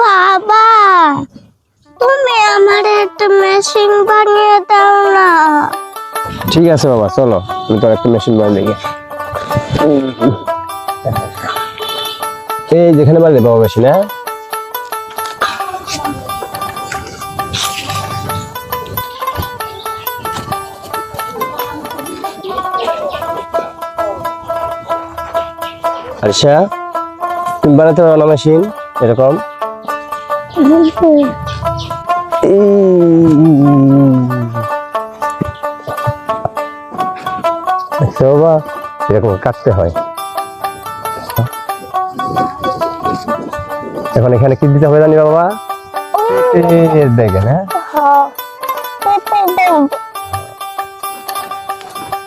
বাবা, তুমি আমার একটা মেশিন বানিয়ে দাও না। ঠিক আছে বাবা, চলো তুমি তোর একটা মেশিন বানিয়ে দেখে এই যেখানে বানিয়ে বাবা মেশিন হ্যাঁ? আচ্ছা তুমি বানাতে পারো না মেশিন এরকম? বাবা এরকম কাটতে হয়। এখন এখানে কি দিতে হবে জানি বাবা? দেখেন হ্যাঁ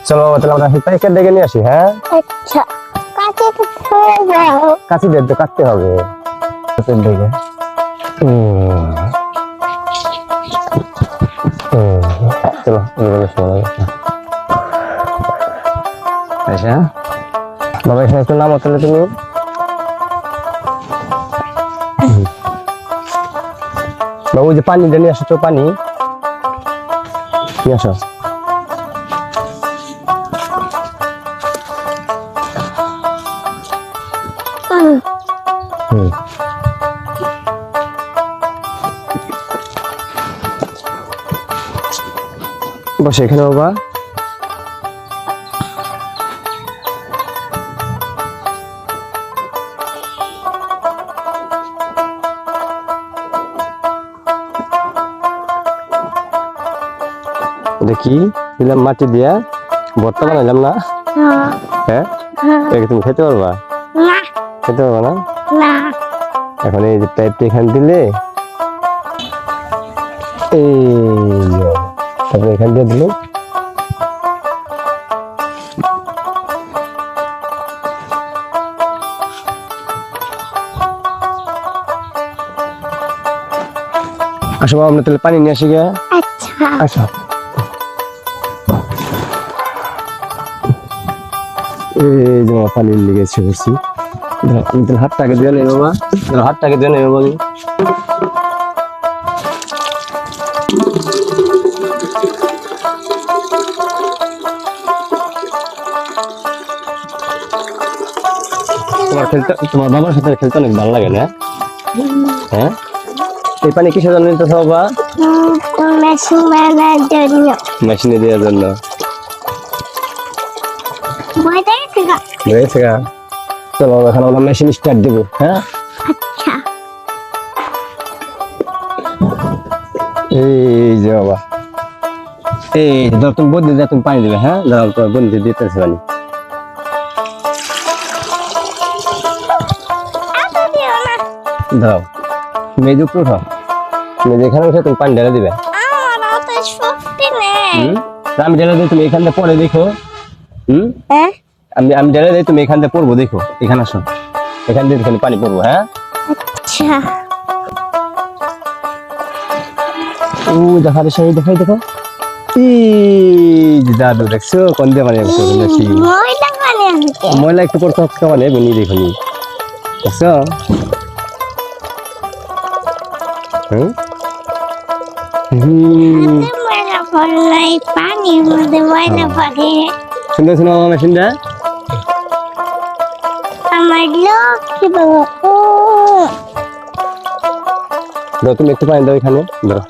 চলো বাবা তাহলে আমরা প্যাকেট দেখে নিয়ে আসি হ্যাঁ? আচ্ছা কাছে কাছে তো কাটতে হবে। প্যাকেট দেখে হুম। হুম। চলো এভাবে শোনা যাচ্ছে। আচ্ছা বাবা এখানে একটু নাম তাহলে তুমি হুম। বাবু ওই যে পানি নিয়ে আসো তো পানি নিয়ে বসে এখানে বাবা। দেখি দিলাম মাটি দিয়া ভর্তা বানাইলাম না? হ্যাঁ, হ্যাঁ। তুমি খেতে পারবা? খেতে পারবা না? এখন এই যে পাইপটা এখানে দিলে এই তারপরে এখান দিয়ে দিলে। আসো বাবা, আমরা তাহলে পানি নিয়ে আসি গিয়া। আচ্ছা। আসো। এই যে বাবা পানি লেগেছে বলছি দাঁড়াও, আমি তাহলে হাতটাকে দিয়ে নেই বাবা। দাঁড়াও, হাতটাকে দিয়ে নেই তোমার খেলতে তোমার বাবার সাথে খেলতে অনেক ভালো লাগে না? হ্যাঁ? এই পানি কিসের জন্য নিতেছ বাবা? মেশিন দেওয়ার জন্য। হয়েছে গা। চলো, এখন আমরা মেশিন স্টার্ট দেবো হ্যাঁ? এই যে বাবা। এই ধর, তুমি বদলে দিয়ে তুমি পানি দেবে হ্যাঁ? তোমার বদলে দিতেছে পানি। দাঁড়াও তুমি এই যে উপরে উঠাও তুমি যেখানে উঠে তুমি পানি ঢেলে দিবে আমি ঢেলে দিই তুমি এখান থেকে পরে দেখো। হুম? হ্যাঁ? আমি আমি ঢেলে দিই তুমি এখান থেকে পড়ব দেখো। এখানে আসো। এখান দিয়ে খালি পানি পড়ব হ্যাঁ? আচ্ছা। ও দেখা দেখো দেখাই দেখো। দাদু দেখছ? কোন দিয়ে দেখি ময়লা একটু করতে হচ্ছে মানে দেখুন দেখছ? সুন্দর শোনো আমার মেশিনটা তুমি একটু পানি দাও এখানে দাও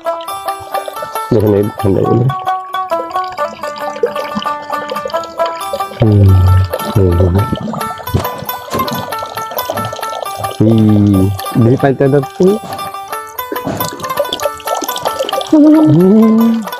দেখুন ঠান্ডা এগুলো হুম, তুমি হুম।